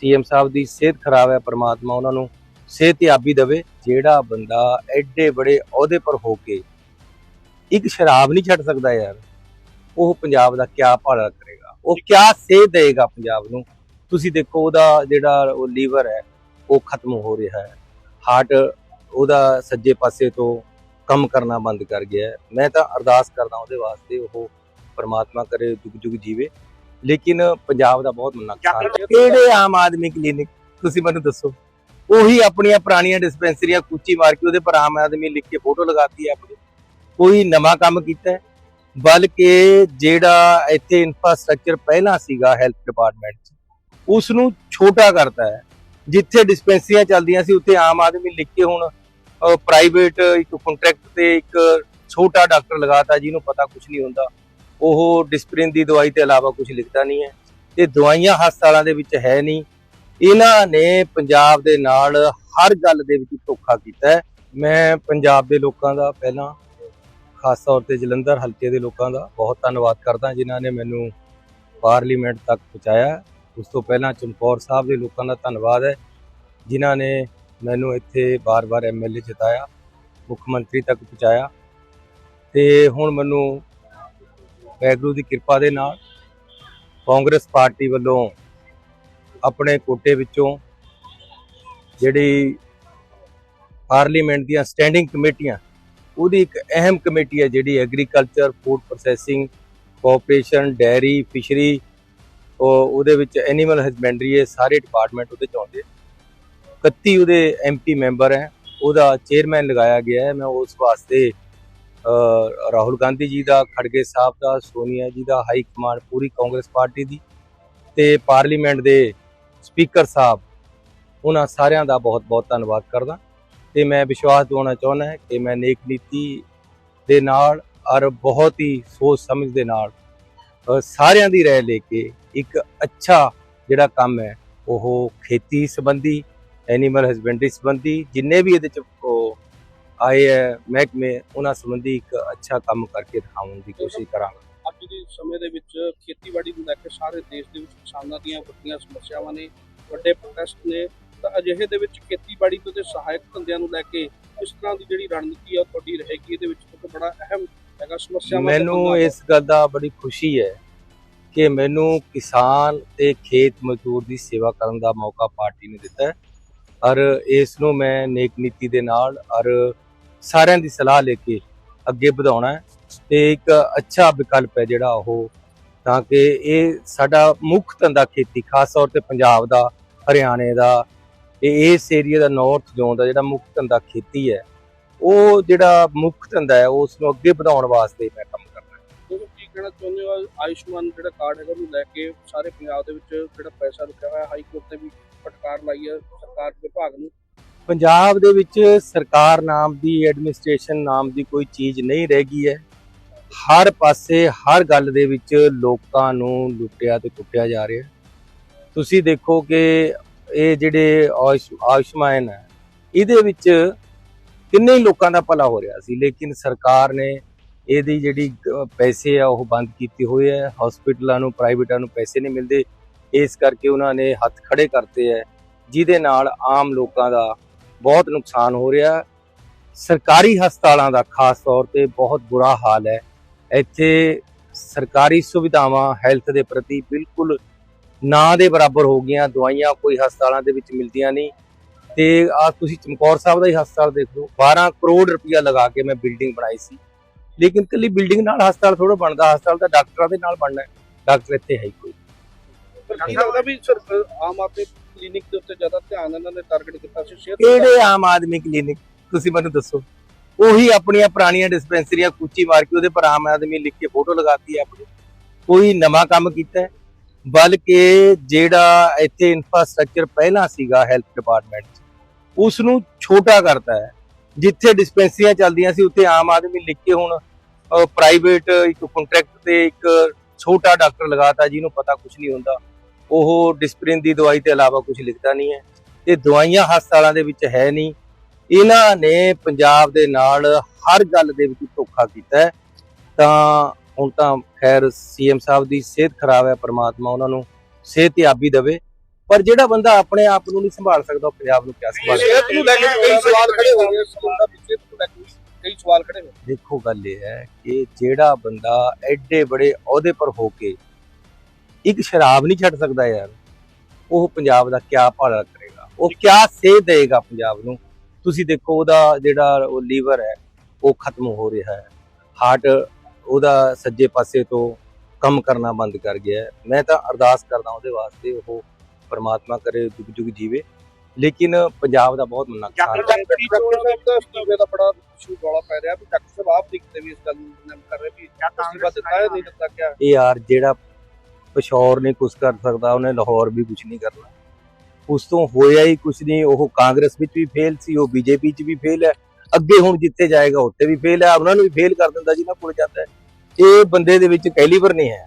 CM ਸਾਹਿਬ ਦੀ ਸਿਹਤ ਖਰਾਬ ਹੈ, ਪ੍ਰਮਾਤਮਾ ਉਹਨਾਂ ਨੂੰ ਸਿਹਤਯਾਬੀ ਦੇਵੇ। ਜਿਹੜਾ ਬੰਦਾ ਐਡੇ ਬੜੇ ਅਹੁਦੇ ਪਰ ਹੋ ਕੇ ਇੱਕ ਸ਼ਰਾਬ ਨਹੀਂ ਛੱਡ ਸਕਦਾ ਯਾਰ, ਉਹ ਪੰਜਾਬ ਦਾ ਕਿਆ ਭਾਲਾ ਕਰੇਗਾ। ਉਹ ਕਿਆ ਸੇਧ ਦੇਗਾ ਪੰਜਾਬ ਨੂੰ। ਤੁਸੀਂ ਦੇਖੋ, ਉਹਦਾ ਜਿਹੜਾ ਉਹ ਲੀਵਰ ਹੈ, ਉਹ ਖਤਮ ਹੋ ਰਿਹਾ ਹੈ। ਹਾਰਟ, ਉਹਦਾ ਸੱਜੇ ਪਾਸੇ ਤੋਂ ਕੰਮ ਕਰਨਾ ਬੰਦ ਕਰ ਗਿਆ ਮੈਂ ਤਾਂ ਅਰਦਾਸ ਕਰਦਾ ਉਹਦੇ ਵਾਸਤੇ, ਉਹ ਪਰਮਾਤਮਾ ਕਰੇ ਜੁਗ ਜੁਗ ਜੀਵੇ। ਲੇਕਿਨ ਪੰਜਾਬ ਦਾ ਬਹੁਤ ਨੁਕਸਾਨ। ਕਿਹੜੇ ਆਮ ਆਦਮੀ ਕਲੀਨਿਕ ਤੁਸੀਂ ਮੈਨੂੰ ਦੱਸੋ। ਉਹੀ ਆਪਣੀਆਂ ਪੁਰਾਣੀਆਂ ਡਿਸਪੈਂਸਰੀਆਂ ਕੂਚੀ ਮਾਰ ਕੇ ਉਹਦੇ ਪਰ ਆਮ ਆਦਮੀ ਲਿਖ ਕੇ ਫੋਟੋ ਲਗਾਤੀ ਹੈ ਆਪਣੀ। ਕੋਈ ਨਵਾਂ ਕੰਮ ਕੀਤਾ ਬਲਕਿ ਜਿਹੜਾ ਇੱਥੇ ਇਨਫਰਾਸਟ੍ਰਕਚਰ ਪਹਿਲਾਂ ਸੀਗਾ ਹੈਲਥ ਡਿਪਾਰਟਮੈਂਟ 'ਚ ਉਸ ਨੂੰ ਛੋਟਾ ਕਰਤਾ ਹੈ। ਜਿੱਥੇ ਡਿਸਪੈਂਸਰੀਆਂ ਚੱਲਦੀਆਂ ਸੀ ਉੱਥੇ ਆਮ ਆਦਮੀ ਲਿਖ ਕੇ ਹੁਣ ਪ੍ਰਾਈਵੇਟ ਇੱਕ ਕੰਟਰੈਕਟ ਤੇ ਇੱਕ ਛੋਟਾ ਡਾਕਟਰ ਲਗਾਤਾ ਜਿਹਨੂੰ ਪਤਾ ਕੁਝ ਨਹੀਂ ਹੁੰਦਾ। ਉਹ ਡਿਸਪ੍ਰਿਨ ਦੀ ਦਵਾਈ ਤੋਂ ਇਲਾਵਾ ਕੁਝ ਲਿਖਦਾ ਨਹੀਂ ਹੈ ਤੇ ਦਵਾਈਆਂ ਹਸਪਤਾਲਾਂ ਦੇ ਵਿੱਚ ਹੈ ਨਹੀਂ। ਇਹਨਾਂ ਨੇ ਪੰਜਾਬ ਦੇ ਨਾਲ ਹਰ ਗੱਲ ਦੇ ਵਿੱਚ ਧੋਖਾ ਕੀਤਾ ਮੈਂ ਪੰਜਾਬ ਦੇ ਲੋਕਾਂ ਦਾ ਪਹਿਲਾਂ, ਖਾਸ ਤੌਰ ਤੇ ਜਲੰਧਰ ਹਲਕੇ ਦੇ ਲੋਕਾਂ ਦਾ ਬਹੁਤ ਧੰਨਵਾਦ ਕਰਦਾ ਜਿਨ੍ਹਾਂ ਨੇ ਮੈਨੂੰ ਪਾਰਲੀਮੈਂਟ ਤੱਕ ਪਹੁੰਚਾਇਆ। ਉਸ ਤੋਂ ਪਹਿਲਾਂ ਚਮਕੌਰ ਸਾਹਿਬ ਦੇ ਲੋਕਾਂ ਦਾ ਧੰਨਵਾਦ ਹੈ, ਜਿਨ੍ਹਾਂ ਨੇ ਮੈਨੂੰ ਇੱਥੇ ਬਾਰ-ਬਾਰ ਐਮਐਲਏ ਜਿਤਾਇਆ ਮੁੱਖ ਮੰਤਰੀ ਤੱਕ ਪਹੁੰਚਾਇਆ। ਤੇ ਹੁਣ ਮੈਨੂੰ ਵੈਗਰੂ ਦੀ ਕਿਰਪਾ ਦੇ ਨਾਲ ਕਾਂਗਰਸ ਪਾਰਟੀ ਵੱਲੋਂ ਆਪਣੇ ਕੋਟੇ ਵਿੱਚੋਂ ਜਿਹੜੀ ਪਾਰਲੀਮੈਂਟ ਦੀਆਂ ਸਟੈਂਡਿੰਗ ਕਮੇਟੀਆਂ, ਉਹਦੀ ਇੱਕ ਅਹਿਮ ਕਮੇਟੀ ਹੈ ਜਿਹੜੀ agriculture, food processing, cooperation, dairy, fishery, ਉਹ ਉਹਦੇ ਵਿੱਚ ਐਨੀਮਲ ਹਸਬੈਂਡਰੀ ਇਹ ਸਾਰੇ ਡਿਪਾਰਟਮੈਂਟ ਉਹਦੇ ਚ ਆਉਂਦੇ 31 ਉਹਦੇ ਐਮਪੀ ਮੈਂਬਰ ਹੈ, ਉਹਦਾ ਚੇਅਰਮੈਨ ਲਗਾਇਆ ਗਿਆ ਹੈ, ਮੈਂ ਉਸ ਵਾਸਤੇ ਰਾਹੁਲ ਗਾਂਧੀ ਜੀ ਦਾ, ਖੜਗੇ ਸਾਹਿਬ ਦਾ, ਸੋਨੀਆ ਜੀ ਦਾ, ਹਾਈ ਕਮਾਂਡ ਪੂਰੀ ਕਾਂਗਰਸ ਪਾਰਟੀ ਦੀ ਤੇ ਪਾਰਲੀਮੈਂਟ ਦੇ ਸਪੀਕਰ ਸਾਹਿਬ, ਉਹਨਾਂ ਸਾਰਿਆਂ ਦਾ ਬਹੁਤ-ਬਹੁਤ ਧੰਨਵਾਦ ਕਰਦਾ। ਤੇ ਮੈਂ ਵਿਸ਼ਵਾਸ ਦਿਵਾਉਣਾ ਚਾਹੁੰਦਾ ਹਾਂ ਕਿ ਮੈਂ ਨੇਕ ਨੀਤੀ ਦੇ ਨਾਲ ਔਰ ਬਹੁਤ ਹੀ ਸੋਚ ਸਮਝ ਦੇ ਨਾਲ ਸਾਰਿਆਂ ਦੀ ਰਾਏ ਲੈ ਕੇ ਇੱਕ ਅੱਛਾ ਜਿਹੜਾ ਕੰਮ ਹੈ, ਉਹ ਖੇਤੀ ਸੰਬੰਧੀ ਐਨੀਮਲ ਹਸਬੈਂਡਰੀ ਸੰਬੰਧੀ, ਜਿੰਨੇ ਵੀ ਇਹਦੇ ਚ ਆਏ ਹੈ ਮਹਿਕਮੇ ਉਹਨਾਂ ਸੰਬੰਧੀ ਇੱਕ ਅੱਛਾ ਕੰਮ ਕਰਕੇ ਦਿਖਾਉਣ ਦੀ ਕੋਸ਼ਿਸ਼ ਕਰਾਂਗਾ। ਅੱਜ ਦੇ ਸਮੇਂ ਦੇ ਵਿੱਚ ਖੇਤੀਬਾੜੀ ਨੂੰ ਲੈ ਕੇ ਸਾਰੇ ਦੇਸ਼ ਦੇ ਵਿੱਚ ਕਿਸਾਨਾਂ ਦੀਆਂ ਵੱਡੀਆਂ ਸਮੱਸਿਆਵਾਂ ਨੇ ਵੱਡੇ ਪ੍ਰੋਟੈਸਟ ਨੇ। ਤਾਂ ਅਜਿਹੇ ਦੇ ਵਿੱਚ ਖੇਤੀਬਾੜੀ ਤੋਂ ਤੇ ਸਹਾਇਕ ਧੰਦਿਆਂ ਨੂੰ ਲੈ ਕੇ ਇਸ ਤਰ੍ਹਾਂ ਦੀ ਜਿਹੜੀ ਰਣਨੀਤੀ ਆ ਤੁਹਾਡੀ ਰਹੇਗੀ? ਇਹਦੇ ਵਿੱਚ ਇੱਕ ਬੜਾ ਅਹਿਮ ਹੈਗਾ ਸਮੱਸਿਆਵਾਂ ਤੇ ਮੈਨੂੰ। ਇਸ ਗੱਲ ਦਾ ਬੜੀ ਖੁਸ਼ੀ ਹੈ ਕਿ ਮੈਨੂੰ ਕਿਸਾਨ ਤੇ ਖੇਤ ਮਜ਼ਦੂਰ ਦੀ ਸੇਵਾ ਕਰਨ ਦਾ ਮੌਕਾ ਪਾਰਟੀ ਨੇ ਦਿੱਤਾ ਹੈ। ਔਰ ਇਸ ਨੂੰ ਮੈਂ ਨੇਕ ਨੀਤੀ ਦੇ ਨਾਲ ਔਰ ਸਾਰਿਆਂ ਦੀ ਸਲਾਹ ਲੈ ਕੇ ਅੱਗੇ ਵਧਾਉਣਾ ਹੈ ਤੇ ਇੱਕ ਅੱਛਾ ਵਿਕਲਪ ਹੈ ਜਿਹੜਾ ਉਹ, ਤਾਂ ਕਿ ਇਹ ਸਾਡਾ ਮੁੱਖ ਧੰਦਾ ਖੇਤੀ, ਖਾਸ ਤੌਰ ਤੇ ਪੰਜਾਬ ਦਾ, ਹਰਿਆਣੇ ਦਾ ਇਹ ਇਸ ਏਰੀਆ ਦਾ ਨਾਰਥ ਜ਼ੋਨ ਦਾ ਜਿਹੜਾ ਮੁੱਖ ਧੰਦਾ ਖੇਤੀ ਹੈ, ਉਹ ਜਿਹੜਾ ਮੁੱਖ ਧੰਦਾ ਹੈ, ਉਸ ਨੂੰ ਅੱਗੇ ਵਧਾਉਣ ਵਾਸਤੇ ਮੈਂ ਕੰਮ ਕਰਨਾ ਤੁਸੀਂ ਕੀ ਕਹਿਣਾ ਚਾਹੁੰਦੇ ਹੋ? ਆਯੁਸ਼ਮਾਨ ਜਿਹੜਾ ਕਾਰਡ ਹੈਗਾ, ਉਹਨੂੰ ਲੈ ਕੇ ਸਾਰੇ ਪੰਜਾਬ ਦੇ ਵਿੱਚ ਜਿਹੜਾ ਪੈਸਾ ਰੁਕਿਆ ਹੋਇਆ, ਹਾਈ ਕੋਰਟ ਨੇ ਵੀ ਫਟਕਾਰ ਲਾਈ ਹੈ, ਸਰਕਾਰ ਵਿਭਾਗ ਨੂੰ। ਪੰਜਾਬ ਦੇ ਵਿੱਚ ਸਰਕਾਰ ਨਾਮ ਦੀ ਐਡਮਿਨਿਸਟ੍ਰੇਸ਼ਨ ਨਾਮ ਦੀ ਕੋਈ ਚੀਜ਼ ਨਹੀਂ ਰਹਿ ਗਈ ਹੈ। ਹਰ ਪਾਸੇ, ਹਰ ਗੱਲ ਦੇ ਵਿੱਚ ਲੋਕਾਂ ਨੂੰ ਲੁੱਟਿਆ ਤੇ ਕੁੱਟਿਆ ਜਾ ਰਿਹਾ। ਤੁਸੀਂ ਦੇਖੋ ਕਿ ਇਹ ਜਿਹੜੇ ਆਯੁਸ਼- ਆਯੁਸ਼ਮਾਨ ਹੈ, ਇਹਦੇ ਵਿੱਚ ਕਿੰਨੇ ਲੋਕਾਂ ਦਾ ਭਲਾ ਹੋ ਰਿਹਾ ਸੀ, ਲੇਕਿਨ ਸਰਕਾਰ ਨੇ ਇਹਦੀ ਜਿਹੜੀ ਪੈਸੇ ਆ, ਉਹ ਬੰਦ ਕੀਤੇ ਹੋਏ ਹੈ। ਹਸਪੀਟਲਾਂ ਨੂੰ ਪ੍ਰਾਈਵੇਟਾਂ ਨੂੰ ਪੈਸੇ ਨਹੀਂ ਮਿਲਦੇ। ਇਸ ਕਰਕੇ ਉਹਨਾਂ ਨੇ ਹੱਥ ਖੜੇ ਕਰਤੇ ਹੈ, ਜਿਹਦੇ ਨਾਲ ਆਮ ਲੋਕਾਂ ਦਾ ਬਹੁਤ ਨੁਕਸਾਨ ਹੋ ਰਿਹਾ। ਸਰਕਾਰੀ ਹਸਪਤਾਲਾਂ ਦਾ ਖਾਸ ਤੌਰ ਤੇ ਬਹੁਤ ਬੁਰਾ ਹਾਲ ਹੈ। ਇੱਥੇ ਸਰਕਾਰੀ ਸੁਵਿਧਾਵਾਂ ਹੈਲਥ ਦੇ ਪ੍ਰਤੀ ਬਿਲਕੁਲ ਨਾ ਦੇ ਬਰਾਬਰ ਹੋ ਗਈਆਂ। ਦਵਾਈਆਂ ਕੋਈ ਹਸਪਤਾਲਾਂ ਦੇ ਵਿੱਚ ਮਿਲਦੀਆਂ ਨਹੀਂ। ਤੇ ਆ ਤੁਸੀਂ ਚਮਕੌਰ ਸਾਹਿਬ ਦਾ ਹੀ ਹਸਪਤਾਲ ਦੇਖ ਲਓ। 12 ਕਰੋੜ ਰੁਪਇਆ ਲਗਾ ਕੇ ਮੈਂ ਬਿਲਡਿੰਗ ਬਣਾਈ ਸੀ। ਲੇਕਿਨ ਕੱਲੀ ਬਿਲਡਿੰਗ ਨਾਲ ਹਸਪਤਾਲ ਥੋੜਾ ਬਣਦਾ। ਹਸਪਤਾਲ ਤਾਂ ਡਾਕਟਰਾਂ ਦੇ ਨਾਲ ਬਣਨਾ ਡਾਕਟਰ ਇੱਥੇ ਹੈ ਹੀ ਕੋਈ। ਪਰ ਕੀ ਲੱਗਦਾ ਵੀ ਆਮ ਆਦਮੀ ਕਲੀਨਿਕ ਦੇ ਉੱਤੇ ਜ਼ਿਆਦਾ ਧਿਆਨ ਇਹਨਾਂ ਨੇ ਟਾਰਗੇਟ ਕੀਤਾ ਸੀ ਸ਼ੇਅਰ ਕਿਹੜੇ ਆਮ ਆਦਮੀ ਕਲੀਨਿਕ ਤੁਸੀਂ ਮੈਨੂੰ ਦੱਸੋ। ਉਹੀ ਆਪਣੀਆਂ ਪੁਰਾਣੀਆਂ ਡਿਸਪੈਂਸਰੀਆਂ ਕੂਚੀ ਮਾਰ ਕੇ ਉਹਦੇ ਪਰ ਆਮ ਆਦਮੀ ਲਿਖ ਕੇ ਫੋਟੋ ਲਗਾਤੀ ਹੈ ਆਪਣੀ। ਕੋਈ ਨਵਾਂ ਕੰਮ ਕੀਤਾ ਬਲਕਿ ਜਿਹੜਾ ਇੱਥੇ ਇਨਫਰਾਸਟ੍ਰਕਚਰ ਪਹਿਲਾਂ ਸੀਗਾ ਹੈਲਥ ਡਿਪਾਰਟਮੈਂਟ ਉਸ ਨੂੰ ਛੋਟਾ ਕਰਤਾ ਹੈ। ਜਿੱਥੇ ਡਿਸਪੈਂਸਰੀਆਂ ਚੱਲਦੀਆਂ ਸੀ ਉੱਥੇ ਆਮ ਆਦਮੀ ਲਿਖ ਕੇ ਹੁਣ ਪ੍ਰਾਈਵੇਟ ਇੱਕ ਕੰਟਰੈਕਟ ਤੇ ਇੱਕ ਛੋਟਾ ਡਾਕਟਰ ਲਗਾਤਾ ਜਿਹਨੂੰ ਪਤਾ ਕੁਝ ਨਹੀਂ ਹੁੰਦਾ। ਉਹ ਡਿਸਪਲਿਨ ਦੀ ਦਵਾਈ ਤੇ ਇਲਾਵਾ ਕੁਝ ਲਿਖਦਾ ਨਹੀਂ ਹੈ। ਤੇ ਦਵਾਈਆਂ ਹਸਪਤਾਲਾਂ ਦੇ ਵਿੱਚ ਹੈ ਨਹੀਂ। ਇਹਨਾਂ ਨੇ ਪੰਜਾਬ ਦੇ ਨਾਲ ਹਰ ਗੱਲ ਦੇ ਵਿੱਚ ਧੋਖਾ ਕੀਤਾ ਹੈ। ਤਾਂ ਹੁਣ ਤਾਂ ਖੈਰ ਸੀਐਮ ਸਾਹਿਬ ਦੀ ਸਿਹਤ ਖਰਾਬ ਹੈ ਪ੍ਰਮਾਤਮਾ ਉਹਨਾਂ ਨੂੰ ਸਿਹਤਯਾਬੀ ਦੇਵੇ। ਪਰ ਜਿਹੜਾ ਬੰਦਾ ਆਪਣੇ ਆਪ ਨੂੰ ਨਹੀਂ ਸੰਭਾਲ ਸਕਦਾ ਉਹ ਪੰਜਾਬ ਨੂੰ ਕਿਆ ਸੰਭਾਲ ਸਿਹਤ ਨੂੰ ਲੈ ਕੇ ਕਈ ਸਵਾਲ ਖੜੇ ਹੋ ਗਏ ਸਕੂਲ ਦਾ ਸਿਹਤ ਨੂੰ ਲੈ ਕੇ ਕਈ ਸਵਾਲ ਖੜੇ ਹੋਏ ਦੇਖੋ ਗੱਲ ਇਹ ਹੈ ਕਿ ਜਿਹੜਾ ਬੰਦਾ ਐਡੇ ਬੜੇ ਅਹੁਦੇ ਪਰ ਹੋ ਕੇ ਇੱਕ ਸ਼ਰਾਬ ਨਹੀਂ ਛੱਡ ਸਕਦਾ ਯਾਰ। ਉਹ ਪੰਜਾਬ ਦਾ ਕਿਆ ਭਲਾ ਕਰੇਗਾ। ਉਹ ਕਿਆ ਸੇਧ ਦੇਗਾ ਪੰਜਾਬ ਨੂੰ। ਤੁਸੀਂ ਦੇਖੋ ਉਹਦਾ ਜਿਹੜਾ ਉਹ ਲੀਵਰ ਹੈ ਉਹ ਖਤਮ ਹੋ ਰਿਹਾ ਹੈ। ਹਾਰਟ ਉਹਦਾ ਸੱਜੇ ਪਾਸੇ ਤੋਂ ਕੰਮ ਕਰਨਾ ਬੰਦ ਕਰ ਗਿਆ ਮੈਂ ਤਾਂ ਅਰਦਾਸ ਕਰਦਾ ਉਹਦੇ ਵਾਸਤੇ ਉਹ ਪਰਮਾਤਮਾ ਕਰੇ ਜੁਗ ਜੁਗ ਜੀਵੇ। ਲੇਕਿਨ ਪੰਜਾਬ ਦਾ ਬਹੁਤ ਨੁਕਸਾਨ ਹੈ ਡਾਕਟਰੀ ਦਾ ਬੜਾ ਇਸ਼ੂ ਰੌਲਾ ਪੈ ਰਿਹਾ ਵੀ ਡਾਕਟਰ ਸਾਹਿਬ ਆਪ ਦਿਖਦੇ ਵੀ ਇਸ ਗੱਲ ਨੂੰ ਕਰ ਰਹੇ ਵੀ ਅਸਤੀਫਾ ਦਿੱਤਾ ਹੈ ਨਹੀਂ ਦਿੱਤਾ ਕਿਆ? ਇਹ ਯਾਰ ਜਿਹੜਾ ਪਿਸ਼ੌਰ ਨਹੀਂ ਕੁਝ ਕਰ ਸਕਦਾ, ਉਹਨੇ ਲਾਹੌਰ ਵੀ ਕੁਝ ਨਹੀਂ ਕਰਨਾ। ਉਸ ਤੋਂ ਹੋਇਆ ਹੀ ਕੁਝ ਨਹੀਂ, ਉਹ ਕਾਂਗਰਸ ਵਿੱਚ ਵੀ ਫੇਲ ਸੀ, ਉਹ ਬੀਜੇਪੀ 'ਚ ਵੀ ਫੇਲ ਹੈ। ਅੱਗੇ ਹੁਣ ਜਿੱਥੇ ਜਾਏਗਾ, ਉੱਥੇ ਵੀ ਫੇਲ ਹੈ, ਉਹਨਾਂ ਨੂੰ ਵੀ ਫੇਲ ਕਰ ਦਿੰਦਾ ਜਿਹਨਾਂ ਕੋਲ ਜਾਂਦਾ ਇਹ ਬੰਦੇ ਦੇ ਵਿੱਚ ਕੈਲੀਬਰ ਨਹੀਂ ਹੈ।